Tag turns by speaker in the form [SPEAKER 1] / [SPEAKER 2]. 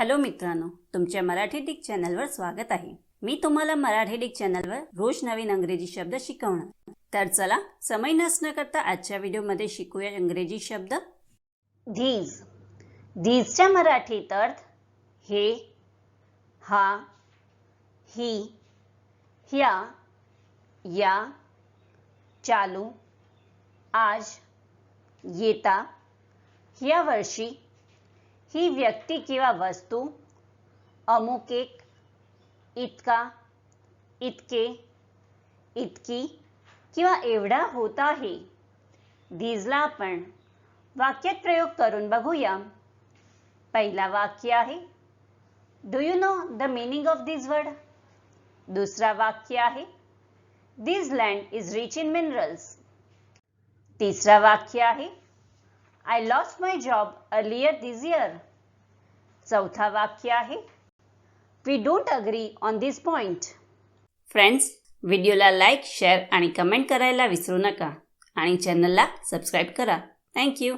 [SPEAKER 1] Hello मित्रांनो तुमच्या Marathi Dick चॅनलवर स्वागत आहे. मी तुम्हाला मराठी डिक चॅनलवर रोज नवीन अंग्रेजी शब्द शिकवणार. तर चला समय नसणं करता आजच्या व्हिडिओमध्ये शिकूया इंग्रजी शब्द. धीज धीजच्या मराठीत अर्थ हे हा ही ह्या या चालू आज येता या वर्षी ही व्यक्ती किंवा वस्तू अमुक एक इतका इतके इतकी किंवा एवढा होत आहे. धीजला आपण वाक्यात प्रयोग करून बघूया. पहिला वाक्य आहे do you know the meaning of this word दुसरा वाक्य आहे this land is rich in minerals तिसरा वाक्य आहे I lost my job earlier this year चौथा वाक्य आहे. We don't agree on this point friends व्हिडिओला लाईक शेअर आणि कमेंट करायला विसरू नका. आणि चॅनलला सबस्क्राईब करा. थँक्यू